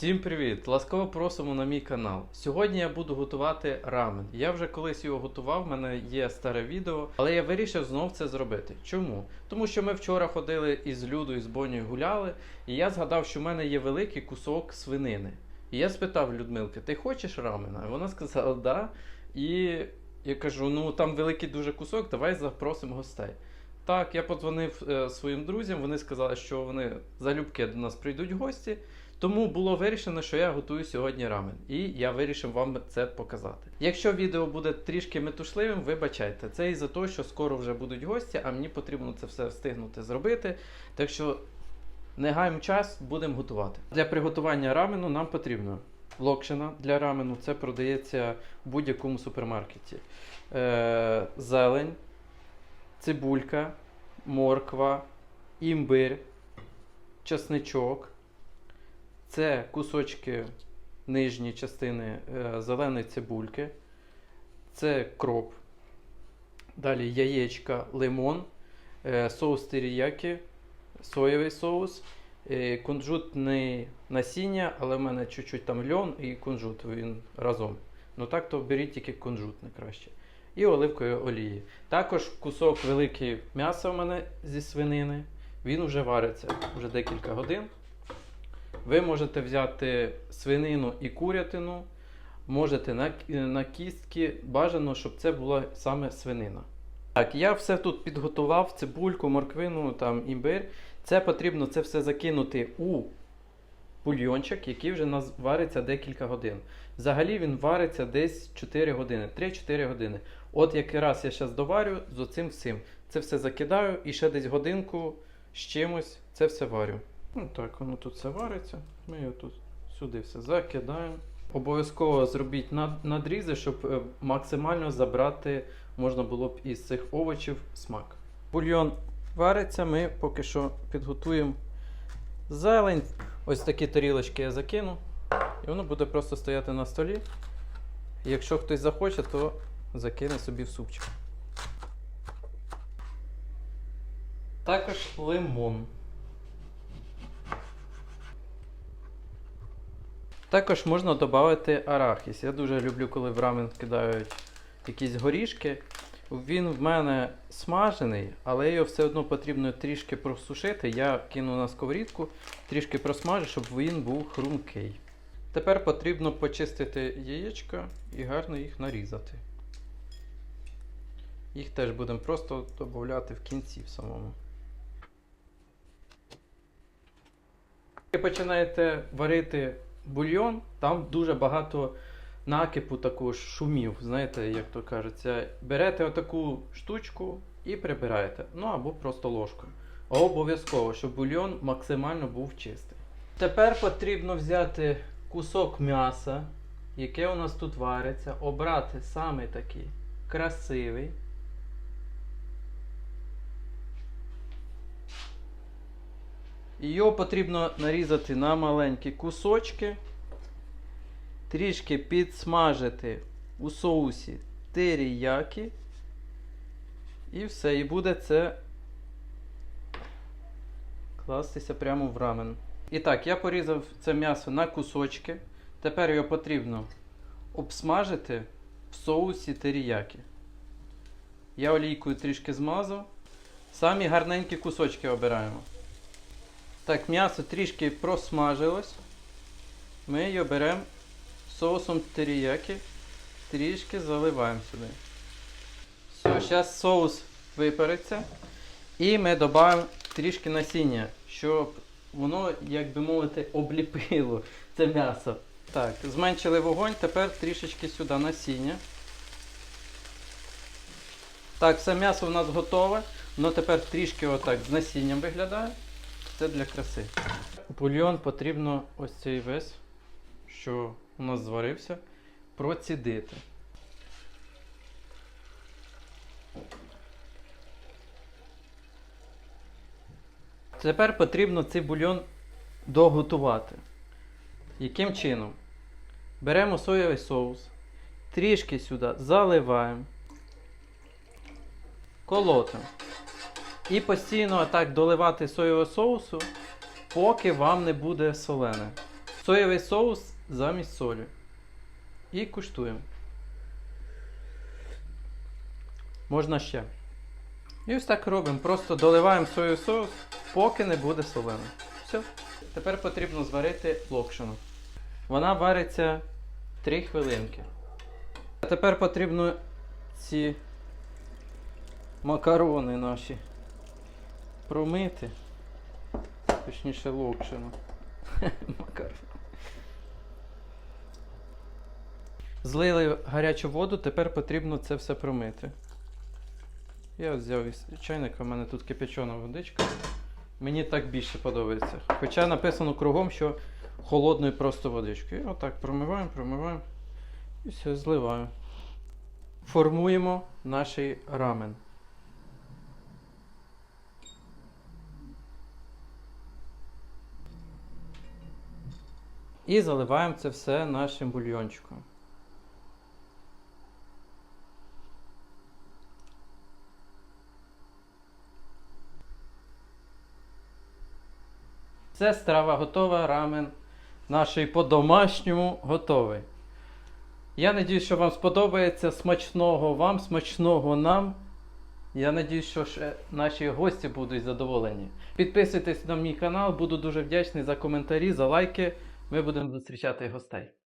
Всім привіт! Ласкаво просимо на мій канал. Сьогодні я буду готувати рамен. Я вже колись його готував, в мене є старе відео, але я вирішив знов це зробити. Чому? Тому що ми вчора ходили із Людою, і з Бонію гуляли, і я згадав, що в мене є великий кусок свинини. І я спитав Людмилки, ти хочеш рамена? І вона сказала, да. І я кажу: ну там великий дуже кусок, давай запросимо гостей. Так, я подзвонив е, своїм друзям, вони сказали, що вони залюбки до нас прийдуть гості. Тому було вирішено, що я готую сьогодні рамен, і я вирішив вам це показати. Якщо відео буде трішки метушливим, вибачайте, це із-за того, що скоро вже будуть гості, а мені потрібно це все встигнути зробити. Так що не гаємо час, будемо готувати. Для приготування рамену нам потрібно локшина для рамену, це продається в будь-якому супермаркеті. Е, зелень, цибулька, морква, імбир, чесничок. Це кусочки нижньої частини е, зеленої цибульки, це кроп, далі яєчка, лимон, е, соус теріякі, соєвий соус, е, кунжутне насіння, але в мене чуть-чуть там льон і кунжут він разом. Ну так то беріть тільки кунжутне краще. І оливкової олії. Також кусок великий м'яса у мене зі свинини. Він вже вариться вже декілька годин. Ви можете взяти свинину і курятину, можете на, на кістки. Бажано, щоб це була саме свинина. Так, я все тут підготував: цибульку, морквину, там, імбир. Це потрібно це все закинути у бульйончик, який вже нас вариться декілька годин. Взагалі він вариться десь 4 години, 3-4 години. От якраз я зараз доварю з оцим всім. Це все закидаю і ще десь годинку з чимось це все варю. Ну так, воно тут все вариться. Ми його тут сюди все закидаємо. Обов'язково зробіть над- надрізи, щоб е, максимально забрати можна було б із цих овочів смак. Бульйон вариться, ми поки що підготуємо зелень. Ось такі тарілочки я закину. І воно буде просто стояти на столі. Якщо хтось захоче, то закине собі в супчик. Також лимон. Також можна додати арахіс. Я дуже люблю, коли в рамен кидають якісь горішки. Він в мене смажений, але його все одно потрібно трішки просушити. Я кину на сковорідку, трішки просмажу, щоб він був хрумкий. Тепер потрібно почистити яєчка і гарно їх нарізати. Їх теж будемо просто додати в кінці в самому. Ви починаєте варити бульйон, там дуже багато накипу такого шумів, знаєте, як то кажеться. Берете отаку штучку і прибираєте. Ну або просто ложкою. Обов'язково, щоб бульйон максимально був чистий. Тепер потрібно взяти кусок м'яса, яке у нас тут вариться, обрати саме такий красивий. Його потрібно нарізати на маленькі кусочки, трішки підсмажити у соусі теріякі. І все. І буде це кластися прямо в рамен. І так, я порізав це м'ясо на кусочки. Тепер його потрібно обсмажити в соусі теріякі. Я олійкою трішки змазав. Самі гарненькі кусочки обираємо. Так, м'ясо трішки просмажилось. Ми його беремо соусом теріякі, трішки заливаємо сюди. Все, зараз соус випариться. І ми додаємо трішки насіння, щоб воно, як би мовити, обліпило це м'ясо. Так, зменшили вогонь, тепер трішечки сюди насіння. Так, все м'ясо у нас готове. Воно тепер трішки отак з насінням виглядає. Це для краси. Бульйон потрібно ось цей весь, що у нас зварився, процідити. Тепер потрібно цей бульйон доготувати. Яким чином? Беремо соєвий соус, трішки сюди заливаємо, колотимо. І постійно так доливати соєвого соусу, поки вам не буде солене. Соєвий соус замість солі. І куштуємо. Можна ще. І ось так робимо. Просто доливаємо соєвий соус, поки не буде солений. Все. Тепер потрібно зварити локшину. Вона вариться 3 хвилинки. А тепер потрібно ці макарони наші промити. Точніше локшину. Макарони. Злили гарячу воду, тепер потрібно це все промити. Я взяв із чайника, у мене тут кипячена водичка. Мені так більше подобається. Хоча написано кругом, що холодною просто водичкою. І отак промиваємо, промиваємо і все, зливаємо. Формуємо наш рамен. І заливаємо це все нашим бульйончиком. Це страва готова, рамен нашої по-домашньому готовий. Я надіюсь, що вам сподобається смачного вам, смачного нам. Я надіюсь, що наші гості будуть задоволені. Підписуйтесь на мій канал, буду дуже вдячний за коментарі, за лайки. Ми будемо зустрічати гостей.